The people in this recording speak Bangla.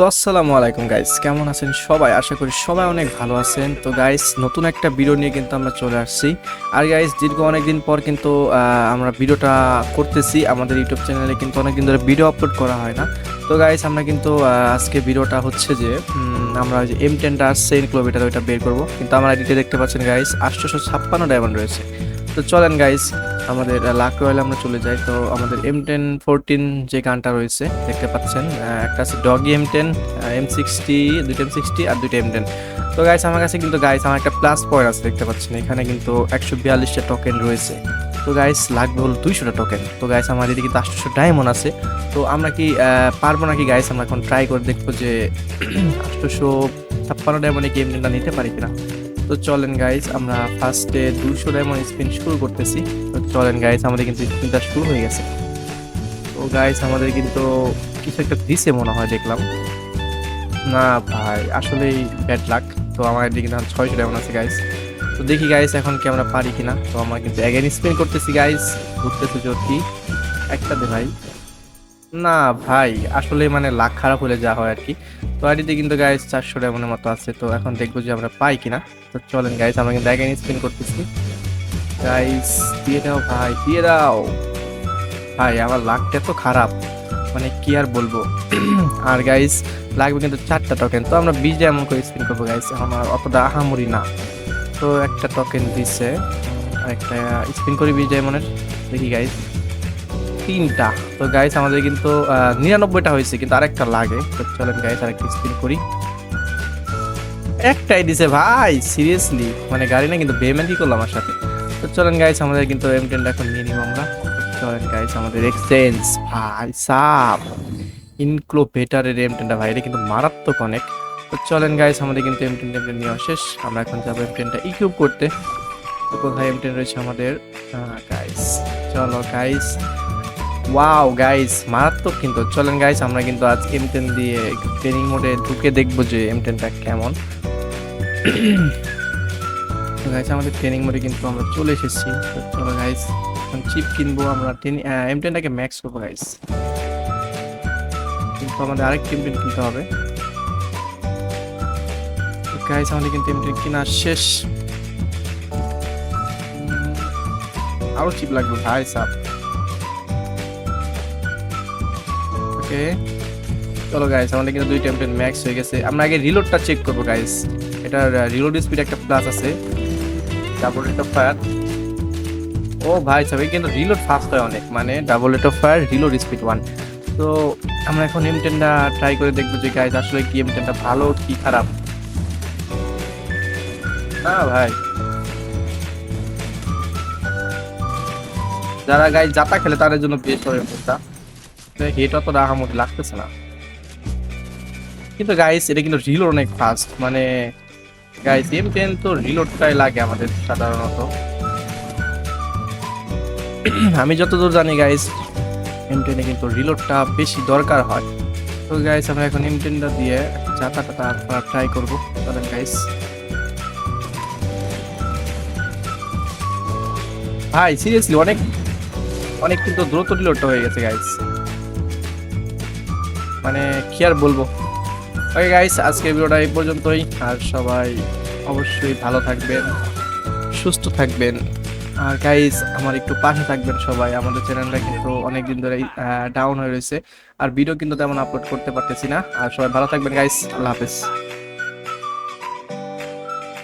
তো আসসালামু আলাইকুম গাইস কেমন আছেন সবাই? আশা করি সবাই অনেক ভালো আছেন। তো গাইস নতুন একটা ভিডিও নিয়ে কিন্তু আমরা চলে আসছি। আর গাইস দীর্ঘ অনেকদিন পর কিন্তু আমরা ভিডিওটা করতেছি। আমাদের ইউটিউব চ্যানেলে কিন্তু অনেকদিন ধরে ভিডিও আপলোড করা হয় না। তো গাইস আমরা কিন্তু আজকে ভিডিওটা হচ্ছে যে আমরা যে এম টেনটা আসছে কিলোমিটার ওইটা বের করব। কিন্তু আমরা এডিটে দেখতে পাচ্ছেন গাইস আটশোশো ছাপ্পান্ন ডায়মন্ড রয়েছে। তো চলেন গাইস আমাদের লাক রয়েলে আমরা চলে যাই। তো আমাদের এম টেন ফোরটিন যে গানটা রয়েছে, দেখতে পাচ্ছেন একটা আছে ডগি এম টেন এম সিক্সটি দুইটা এম সিক্সটি আর দুইটা এম টেন তো গাইস আমার কাছে কিন্তু গাইস আমার একটা প্লাস পয়েন্ট আছে, দেখতে পাচ্ছেন, এখানে কিন্তু একশো বিয়াল্লিশটা টোকেন রয়েছে। তো গাইস লাগবে হলো দুইশোটা টোকেন তো গাইস আমার এদিকে আটশোশো ডায়মন্ড আছে। তো আমরা কি পারব নাকি গাইস আমরা এখন ট্রাই করে দেখব যে আটশোশো ছাপ্পান্ন ডায়মন্ডে গেম টেনটা নিতে পারি কিনা। তো চলেন গাইজ আমরা ফার্স্টে দুশো ডায়মন্ড স্পিন শুরু করতেছি। তো চলেন গাইজ আমাদের কিন্তু স্পিনটা শুরু হয়ে গেছে। তো গাইজ আমাদের কিন্তু কিছু একটা দিছে মনে হয়, দেখলাম। না ভাই, আসলেই ব্যাড লাক তো আমার এদিকে কিন্তু ছয়শো ডায়মন্ড আছে গাইজ তো দেখি গাইজ এখন কি আমরা পারি কিনা। তো আমরা কিন্তু অ্যাগেন স্পিন করতেছি গাইস ঘুরতেছে জ্যোতি একটা দে ভাই। না ভাই, আসলে মানে লাখ খারাপ হলে যা হয় আর কি তো আইডিতে কিন্তু গাইস চারশো ডায়মন্ডের মতো আছে, তো এখন দেখব যে আমরা পাই কিনা। তো চলেন গাইস আমরা কিন্তু অ্যাগেন স্পিন করতেছি। গাইস দিয়ে দাও ভাই, দিয়ে দাও। ভাই, আমার লাকটা এত খারাপ। মানে কি আর বলব? আর গাইস লাগবে কিন্তু চারটা টোকেন তো আমরা বিশ এমন করে স্পিন করব গাইস আমার অতটা আহামরি না। তো একটা টোকেন দিছে একটা স্পিন করি বিশ ডায়মন্ডের দেখি গাইস তিনটা। তো গাইস আমাদের কিন্তু নিরানব্বইটা হয়েছে, কিন্তু আরেকটা লাগে। তো চলেন গাইস আরেকটা স্পিন করি। একটাই দিছে ভাই সিরিয়াসলি মানে গাড়ি না, কিন্তু বেমেন কি করলাম আমার সাথে। তো চলেন গাইস আমাদের কিন্তু এম টেনটা এখন নিয়ে নিব আমরা। চলেন গাইস আমাদের এক্সচেঞ্জ ভাই সাপ ইনক্লো বেটারের এম টেনটা ভাই, এটা কিন্তু মারাত্মক অনেক। তো চলেন গাইস আমাদের কিন্তু এম টেন টেন নেওয়া শেষ। আমরা এখন যাব এম টেনটা ইকুইপ করতে। তো কোথায় এম টেন রয়েছে আমাদের? গাইস চলো গাইস ওয়াও গাইস মারাত্মক কিন্তু। চলেন গাইস আমরা কিন্তু আজ এম টেন দিয়ে ট্রেনিং মোডে ঢুকে দেখব যে এম টেনটা কেমন। গাইস আমাদের ট্রেনিং মোডে কিন্তু আমরা চলে এসেছি। চলো গাইস এখন চিপ কিনবো আমরা। এম টেনটাকে ম্যাক্স করব গাইস কিন্তু আমাদের আরেক টিম টেন কিনতে হবে। গাইস আমাদের কিন্তু এম টেন কিনা শেষ। উম, আরও চিপ লাগবে ভাই সাপ ওকে চলো গাইস আমাদের কিন্তু দুই টেম্পেন ম্যাক্স হয়ে গেছে। আমরা আগে রিলোডটা চেক করব গাইস এটার রিলোড স্পিড একটা প্লাস আছে। ডাবল রেট অফ ফায়ার ও ভাই, সবাই কিন্তু রিলোড ফাস্ট হয় অনেক। মানে double rate of fire reload speed one তো আমরা এখন এম টেনটা ট্রাই করে দেখব যে গাইস আসলে কি এম টেনটা ভালো, কি খারাপ। না ভাই। যারা গাইস জাতা খেলে তাদের জন্য বেস্ট হবে এমটা হেট অত রাহামত লাগতেছে না। কিন্তু গাইস এটা কিন্তু রিলোড অনেক ফাস্ট মানে গাইস এম টেন তো রিলোডটাই লাগে আমাদের সাধারণত। আমি যতদূর জানি গাইস এম টেনে কিন্তু রিলোডটা বেশি দরকার হয়। তো গাইস আমরা এখন এম টেনটা দিয়ে যাতা টাতা ট্রাই করব। চলেন গাইস ভাই সিরিয়াসলি অনেক অনেক কিন্তু দ্রুত রিলোডটা হয়ে গেছে গাইস মানে কি আর বলব? ওকে গাইস আজকে ভিডিওটা এই পর্যন্তই। আর সবাই অবশ্যই ভালো থাকবেন, সুস্থ থাকবেন। আর গাইস আমার একটু পাশে থাকবেন সবাই। আমাদের চ্যানেলটা কিন্তু অনেকদিন ধরে ডাউন হয়ে রয়েছে। আর ভিডিও কিন্তু তেমন আপলোড করতে পারতেছি না। আর সবাই ভালো থাকবেন গাইস আল্লাহ হাফেজ।